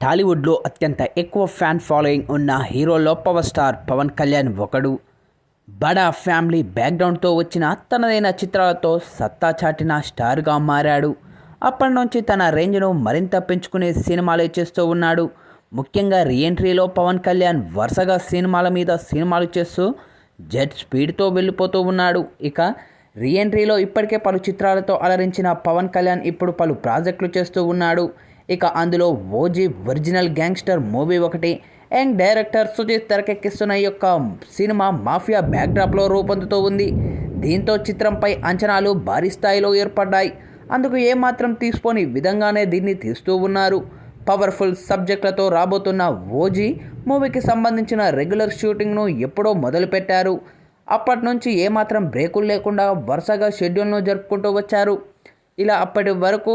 టాలీవుడ్లో అత్యంత ఎక్కువ ఫ్యాన్ ఫాలోయింగ్ ఉన్న హీరోలో పవర్ స్టార్ పవన్ కళ్యాణ్ ఒకడు. బడా ఫ్యామిలీ బ్యాక్గ్రౌండ్తో వచ్చిన తనదైన చిత్రాలతో సత్తా చాటిన స్టార్గా మారాడు. అప్పటి నుంచి తన రేంజ్ను మరింత పెంచుకునే సినిమాలే చేస్తూ ఉన్నాడు. ముఖ్యంగా రీఎంట్రీలో పవన్ కళ్యాణ్ వరుసగా సినిమాల మీద సినిమాలు చేస్తూ జెట్ స్పీడ్తో వెళ్ళిపోతూ ఉన్నాడు. ఇక రీఎంట్రీలో ఇప్పటికే పలు చిత్రాలతో అలరించిన పవన్ కళ్యాణ్ ఇప్పుడు పలు ప్రాజెక్టులు చేస్తూ ఉన్నాడు. ఇక అందులో ఓజీ ఒరిజినల్ గ్యాంగ్స్టర్ మూవీ ఒకటి. యంగ్ డైరెక్టర్ సుజిత్ తెరకెక్కిస్తున్న ఈ యొక్క సినిమా మాఫియా బ్యాక్డ్రాప్లో రూపొందుతూ ఉంది. దీంతో చిత్రంపై అంచనాలు భారీ స్థాయిలో ఏర్పడ్డాయి. అందుకు ఏమాత్రం తీసుకోని విధంగానే దీన్ని తీస్తూ ఉన్నారు. పవర్ఫుల్ సబ్జెక్టులతో రాబోతున్న ఓజీ మూవీకి సంబంధించిన రెగ్యులర్ షూటింగ్ను ఎప్పుడో మొదలుపెట్టారు. అప్పటి నుంచి ఏమాత్రం బ్రేకులు లేకుండా వరుసగా షెడ్యూల్ను జరుపుకుంటూ వచ్చారు. ఇలా అప్పటి వరకు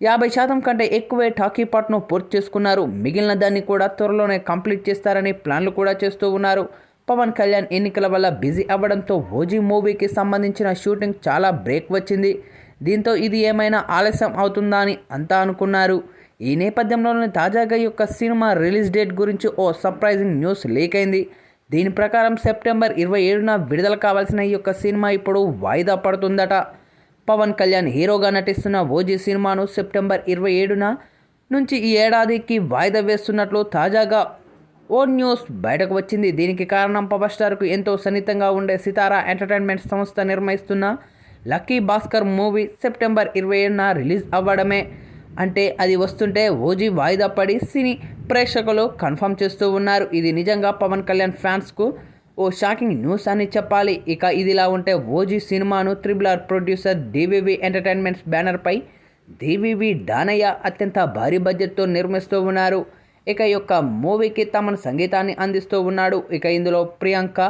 యాభై శాతం కంటే ఎక్కువే టాకీ పార్ట్ను పూర్తి చేసుకున్నారు. మిగిలిన దాన్ని కూడా త్వరలోనే కంప్లీట్ చేస్తారని ప్లాన్లు కూడా చేస్తూ ఉన్నారు. పవన్ కళ్యాణ్ ఎన్నికల వల్ల బిజీ అవ్వడంతో ఓజీ మూవీకి సంబంధించిన షూటింగ్ చాలా బ్రేక్ వచ్చింది. దీంతో ఇది ఏమైనా ఆలస్యం అవుతుందా అని అంతా అనుకున్నారు. ఈ నేపథ్యంలోనే తాజాగా ఈ యొక్క సినిమా రిలీజ్ డేట్ గురించి ఓ సర్ప్రైజింగ్ న్యూస్ లీక్ అయింది. దీని ప్రకారం సెప్టెంబర్ ఇరవై ఏడున విడుదల కావాల్సిన ఈ యొక్క సినిమా ఇప్పుడు వాయిదా పడుతుందట. పవన్ కళ్యాణ్ హీరోగా నటిస్తున్న ఓజీ సినిమాను సెప్టెంబర్ ఇరవై ఏడున నుంచి ఈ ఏడాదికి వాయిదా వేస్తున్నట్లు తాజాగా ఓ న్యూస్ బయటకు వచ్చింది. దీనికి కారణం పవర్ స్టార్కు ఎంతో సన్నిహితంగా ఉండే సితారా ఎంటర్టైన్మెంట్ సంస్థ నిర్మిస్తున్న లక్కీ భాస్కర్ మూవీ సెప్టెంబర్ ఇరవై ఏడున రిలీజ్ అవ్వడమే. అంటే అది వస్తుంటే ఓజీ వాయిదా పడి సినీ ప్రేక్షకులు కన్ఫర్మ్ చేస్తూ ఉన్నారు. ఇది నిజంగా పవన్ కళ్యాణ్ ఫ్యాన్స్కు ఓ షాకింగ్ న్యూస్ అని చెప్పాలి. ఇక ఇదిలా ఉంటే ఓజీ సినిమాను triple R producer DVV entertainments బ్యానర్పై డివివి డానయ్య అత్యంత భారీ బడ్జెట్తో నిర్మిస్తూ ఉన్నారు. ఇక యొక్క మూవీకి తమ సంగీతాన్ని అందిస్తూ ఉన్నాడు. ఇక ఇందులో ప్రియాంక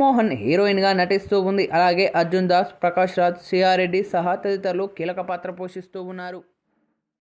మోహన్ హీరోయిన్గా నటిస్తూ ఉంది. అలాగే అర్జున్ దాస్ ప్రకాష్ రాజ్ సిఆర్రెడ్డి సహా తదితరులు కీలక పాత్ర పోషిస్తూ ఉన్నారు.